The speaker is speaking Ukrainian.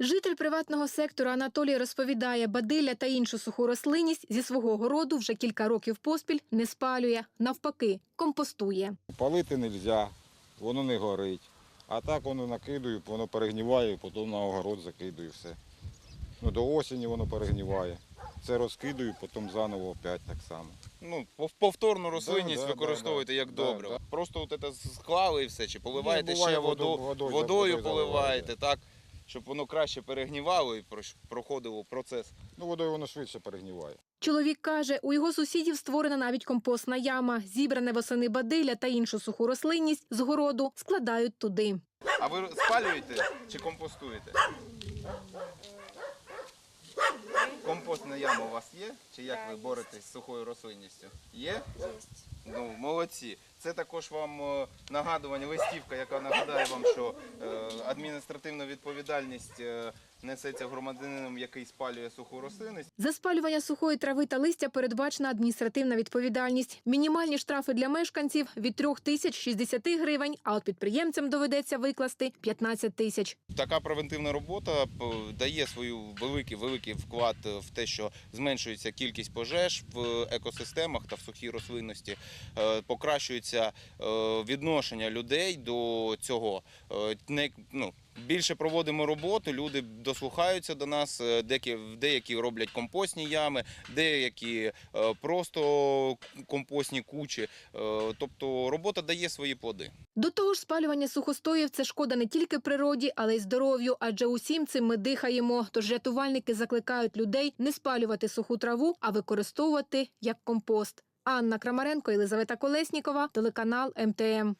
Житель приватного сектору Анатолій розповідає, бадилля та іншу суху рослинність зі свого городу вже кілька років поспіль не спалює, навпаки, компостує. Палити не можна, воно не горить. А так воно накидаю, воно перегніває, потім на огород закидаю все. Ну, до осені воно перегніває. Це розкидаю, потім заново опять так само. Ну, повторну рослинність Да, да, використовуєте да, як да. добре. Да, да. Просто от це склали і все, чи поливаєте Ні, ще воду, воду- водою- водою, водою поливаєте, так? Щоб воно краще перегнівало і проходило процес. Ну, водою воно швидше перегніває. Чоловік каже, у його сусідів створена навіть компостна яма. Зібране восени бадилля та іншу суху рослинність з городу складають туди. А ви спалюєте чи компостуєте? Компостна яма у вас є? Чи як ви боретесь з сухою рослинністю? Є? Ну, молодці. Це також вам е, нагадування, листівка, яка нагадає вам, що е, адміністративна відповідальність е, несеться громадянином, який спалює суху рослинність. За спалювання сухої трави та листя передбачена адміністративна відповідальність. Мінімальні штрафи для мешканців від 3 тисяч 60 гривень, а от підприємцям доведеться викласти 15 тисяч. Така превентивна робота дає свою великий великий вклад в те, що зменшується кількість пожеж в екосистемах та в сухій рослинності, е, покращується е, відношення людей до цього. Ну, Більше проводимо роботу, люди дослухаються до нас, е, деякі, деякі роблять компостні ями, деякі е, просто компостні кучі. Е, Тобто робота дає свої плоди. До того ж, спалювання сухостоїв це шкода не тільки природі, але й здоров'ю, адже усім цим ми дихаємо. Тож рятувальники закликають людей не спалювати суху траву, а використовувати як компост. Анна Крамаренко, Єлизавета Колеснікова, телеканал МТМ.